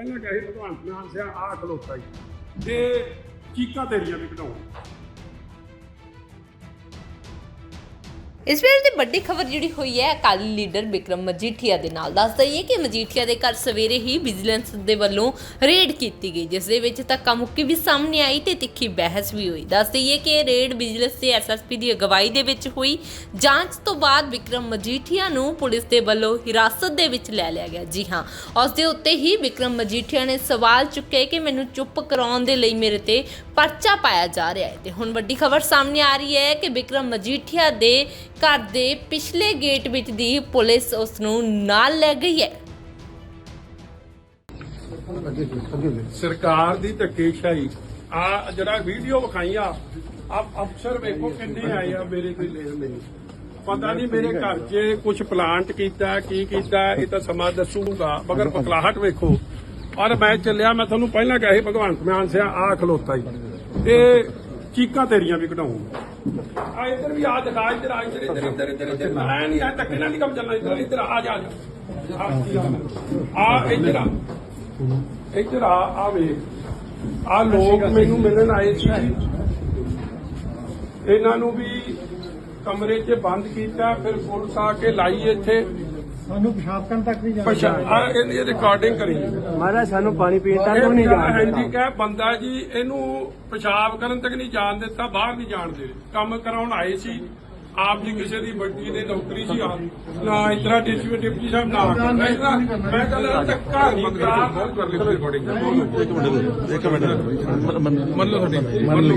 ਪਹਿਲਾਂ ਕਹੇ ਭਗਵੰਤ ਮਾਨ ਸਿਆ ਆ ਖਲੋਤਾ ਜੀ। ਤੇ ਚੀਕਾਂ ਤੇਰੀਆਂ ਵੀ ਘਟਾਉਣ ਇਸ ਵੇਲੇ ਦੀ ਵੱਡੀ ਖਬਰ ਜਿਹੜੀ ਹੋਈ ਹੈ, ਅਕਾਲੀ ਲੀਡਰ ਬਿਕਰਮ ਮਜੀਠੀਆ ਦੇ ਨਾਲ ਦੱਸ ਦਈਏ ਕਿ ਮਜੀਠੀਆ ਦੇ ਘਰ ਸਵੇਰੇ ਹੀ ਵਿਜੀਲੈਂਸ ਦੇ ਵੱਲੋਂ ਰੇਡ ਕੀਤੀ ਗਈ, ਜਿਸ ਦੇ ਵਿੱਚ ਧੱਕਾ ਮੁੱਕੀ ਵੀ ਸਾਹਮਣੇ ਆਈ ਤੇ ਤਿੱਖੀ ਬਹਿਸ ਵੀ ਹੋਈ। ਦੱਸ ਦਈਏ ਕਿ ਇਹ ਰੇਡ ਵਿਜੀਲੈਂਸ ਦੇ ਐਸਐਸਪੀ ਦੀ ਅਗਵਾਈ ਦੇ ਵਿੱਚ ਹੋਈ। ਜਾਂਚ ਤੋਂ ਬਾਅਦ ਬਿਕਰਮ ਮਜੀਠੀਆ ਨੂੰ ਪੁਲਿਸ ਦੇ ਵੱਲੋਂ ਹਿਰਾਸਤ ਦੇ ਵਿੱਚ ਲੈ ਲਿਆ ਗਿਆ। ਜੀ ਹਾਂ, ਉਸ ਦੇ ਉੱਤੇ ਹੀ ਬਿਕਰਮ ਮਜੀਠੀਆ ਨੇ ਸਵਾਲ ਚੁੱਕੇ ਕਿ ਮੈਨੂੰ ਚੁੱਪ ਕਰਾਉਣ ਦੇ ਲਈ ਮੇਰੇ ਤੇ ਪਰਚਾ ਪਾਇਆ ਜਾ ਰਿਹਾ ਹੈ। ਤੇ ਹੁਣ ਵੱਡੀ ਖਬਰ ਸਾਹਮਣੇ ਆ ਰਹੀ ਹੈ ਕਿ ਬਿਕਰਮ ਮਜੀਠੀਆ ਦੇ ਘਰ ਦੇ ਪਿਛਲੇ ਗੇਟ ਵਿੱਚ ਦੀ ਪੁਲਿਸ ਉਸ ਨੂੰ ਨਾਲ ਲੈ ਗਈ ਹੈ। ਸਰਕਾਰ ਦੀ ਧੱਕੇਸ਼ਾਹੀ। ਆ ਜਿਹੜਾ ਵੀਡੀਓ ਵਿਖਾਈ ਆ ਆ ਅਫਸਰ ਵੇਖੋ ਕਿੰਨੇ ਆਏ ਆ ਮੇਰੇ ਕੋਈ ਲੈਣ ਨਹੀਂ ਪਤਾ ਨਹੀਂ ਮੇਰੇ ਘਰ 'ਚ ਕੁਝ ਪਲਾਂਟ ਕੀਤਾ, ਕੀ ਕੀਤਾ, ਇਹ ਤਾਂ ਸਮਾਂ ਦੱਸੂਗਾ। ਮਗਰ ਬਕਲਾਹਟ ਵੇਖੋ। ਔਰ ਮੈਂ ਚੱਲਿਆ, ਮੈਂ ਤੁਹਾਨੂੰ ਪਹਿਲਾਂ ਕਿਹਾ ਸੀ, ਭਗਵੰਤ ਮਾਨ ਸਿਆ ਆ ਖਲੋਤਾ ਜੀ ਤੇ ਚੀਕਾਂ ਤੇਰੀਆਂ ਵੀ ਕਢਾਉਂਗਾ ਆ ਇੱਧਰ ਵੀ ਆ ਦਿਖਾ ਇੱਧਰ ਆ ਇੱਧਰ ਇੱਧਰ। ਇੱਧਰ ਇੱਧਰ ਇੱਧਰ। ਮੈਂ ਨਹੀਂ ਆ ਧੱਕੇ ਨਾਲ ਨਹੀਂ ਕੰਮ ਚੱਲਣਾ ਇੱਧਰ ਇੱਧਰ ਆ ਜਾ। ਆ ਆ ਇੱਧਰ ਆ। ਇੱਧਰ ਆ ਆ ਵੇਖ। ਆ ਲੋਕ ਮੈਨੂੰ ਮਿਲਣ ਆਏ ਸੀ। ਇਹਨਾਂ ਨੂੰ ਵੀ ਕਮਰੇ 'ਚ ਬੰਦ ਕੀਤਾ ਫਿਰ ਪੁਲਿਸ ਆ ਕੇ ਲਾਈ ਇੱਥੇ। ਸਾਨੂੰ ਪਿਸ਼ਾਬ ਕਰਨ ਤੱਕ ਨਹੀਂ ਪਛਾ ਆ ਇਹਦੀ ਰਿਕਾਰਡਿੰਗ ਕਰੀ। ਮਹਾਰਾਜ ਸਾਨੂੰ ਪਾਣੀ ਪੀਣ ਤੱਕ ਨਹੀਂ ਜਾਣ ਹੈਂਡੀ ਕਾ ਬੰਦਾ ਜੀ ਇਹਨੂੰ ਪਿਸ਼ਾਬ ਕਰਨ ਤੱਕ ਨਹੀਂ ਜਾਣ ਦਿੱਤਾ ਬਾਹਰ ਨਹੀਂ ਜਾਣ ਦੇ ਕੰਮ ਕਰਾਉਣ ਆਏ ਸੀ। ਆਪ ਜੀ ਕਿਸੇ ਦੀ ਵੱਡੀ ਦੇ ਨੌਕਰੀ ਸੀ ਆ। ਨਾ ਇਤਰਾ ਡਿਪਟੀ ਡਿਪਟੀ ਸਾਹਿਬ ਨਾ ਮੈਂ ਕਹਿੰਦਾ ਧੱਕਾ ਨਹੀਂ ਕਰਾ ਬਹੁਤ ਕਰ। ਲਈ ਰਿਕਾਰਡਿੰਗ ਇੱਕ ਮਿੰਟ ਇੱਕ ਮਿੰਟ। ਮੰਨ ਲਓ ਤੁਹਾਡੀ। ਮੰਨ ਲਓ।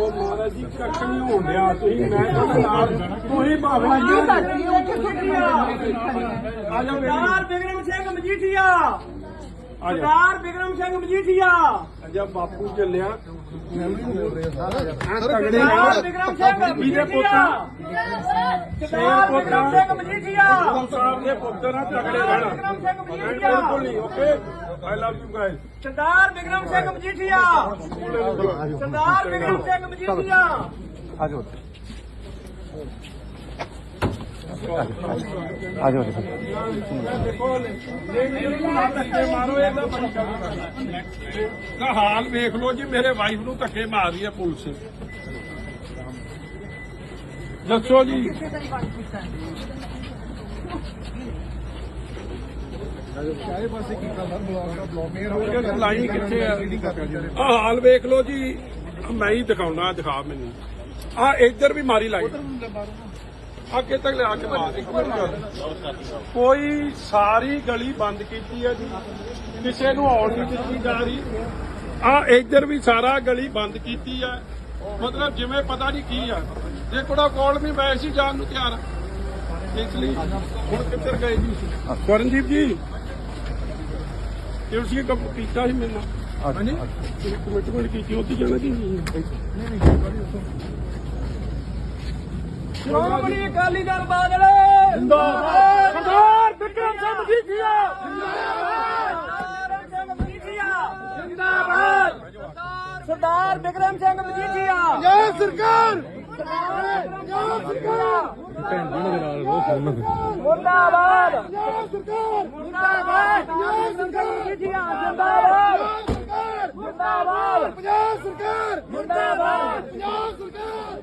ਉਹ ਮਹਾਰਾਜ ਜੀ ਕੱਖ ਨਹੀਂ ਹੋਣ ਡਿਆ ਤੁਸੀਂ ਮੈਂ ਤੁਹਾਡੇ ਨਾਲ ਤੁਸੀਂ ਭਾਵੇਂ ਆ। ਜਾ ਸਰਦਾਰ ਬਿਕਰਮ ਸਿੰਘ ਮਜੀਠੀਆ ਸਰਦਾਰ ਬਿਕਰਮ ਸਿੰਘ ਮਜੀਠੀਆ। ਅਜਾ ਬਾਪੂ ਚੱਲਿਆ। ਸਰਦਾਰ ਤਗੜੇ ਬਿਕਰਮ ਸਿੰਘ ਜਿਹਦੇ ਮਜੀਠੀਆ। ਪੁੱਤ ਸਰਦਾਰ ਬਿਕਰਮ ਸਿੰਘ ਮਜੀਠੀਆ। ਸਾਹਿਬ ਦੇ ਪੁੱਤਰ ਆ ਤਗੜੇ ਰਹਿਣਾ ਬਿਲਕੁਲ ਨਹੀਂ okay? I love you guys Sardar Bikram Singh Majithia. Sardar Bikram Singh Majithia. ਆਜੋ ਆਜੋ ਦੇਖੋ ਦਾ ਹਾਲ ਵੇਖ ਲਓ ਜੀ, ਮੇਰੇ ਵਾਈਫ ਨੂੰ ਧੱਕੇ ਮਾਰ ਰਹੀ ਹੈ ਪੁਲਿਸ। ਦੱਸੋ ਜੀ। ਲਾਈਨ ਕਿੱਥੇ ਆ ਆ ਹਾਲ ਵੇਖ ਲਓ ਜੀ, ਮੈਂ ਹੀ ਦਿਖਾਉਣਾ, ਦਿਖਾ ਮੈਨੂੰ। ਆ ਇੱਧਰ ਵੀ ਮਾਰੀ ਲਾਈ। ਅੱਗੇ ਤੱਕ ਲਿਆ ਕੇ ਮਾਰ। ਕੋਈ ਸਾਰੀ ਗਲੀ ਬੰਦ ਕੀਤੀ ਹੈ ਜੀ। ਕਿਸੇ ਨੂੰ ਆਉਣ ਨਹੀਂ ਦਿੱਤੀ ਜਾ ਰਹੀ। ਆ ਇੱਧਰ ਵੀ ਸਾਰਾ ਗਲੀ ਬੰਦ ਕੀਤੀ ਹੈ। ਮਤਲਬ ਜਿਵੇਂ ਪਤਾ ਨਹੀਂ ਕੀ ਆ। ਜੇ ਕੋੜਾ ਕੋਲ ਵੀ ਮੈਂ ਸੀ ਜਾਣ ਨੂੰ ਤਿਆਰ। ਇਸ ਲਈ ਹੁਣ ਕਿੱਧਰ ਗਏ ਜੀ? ਕਰਨਜੀਤ ਜੀ ਤੁਸੀਂ ਕੰਮ ਕੀਤਾ ਸੀ ਮੇਰੇ ਨਾਲ ਹਾਂਜੀ? ਕਮਿਟਮੈਂਟ ਕੀਤੀ ਉੱਥੇ ਜਾਣਾ ਜੀ ਸ਼੍ਰੋਮਣੀ ਅਕਾਲੀ ਦਲ ਬਾਦਲ। ਜਿੰਦਾਬਾਦ। ਸਰਦਾਰ ਬਿਕਰਮ ਸਿੰਘ ਮਜੀਠੀਆ। ਜਿੰਦਾਬਾਦ। ਸਿੰਘ ਮਜੀਠੀਆ। ਜਿੰਦਾਬਾਦ। ਸਰਦਾਰ ਬਿਕਰਮ ਸਿੰਘ ਮਜੀਠੀਆ। ਜੈ ਸਰਕਾਰ। ਜੈ ਸਰਕਾਰ। ਮੁਰਦਾਬਾਦ। ਜੈ ਸਰਕਾਰ। ਮੁਰਦਾਬਾਦ। ਜੈ ਸਰਕਾਰ। ਮਜੀਠੀਆ ਜਿੰਦਾਬਾਦ ਮੁਰਦਾਬਾਦ। ਜੈ ਸਰਕਾਰ। ਮੁਰਦਾਬਾਦ ਜੈ ਸਰਕਾਰ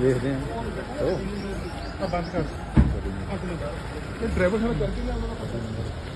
ਵੇਖਦੇ ਆ। ਆ ਬੰਦ ਕਰ। ਡਰਾਈਵਰ ਨਾਲ ਕਰਕੇ ਲਿਆ ਪਤਾ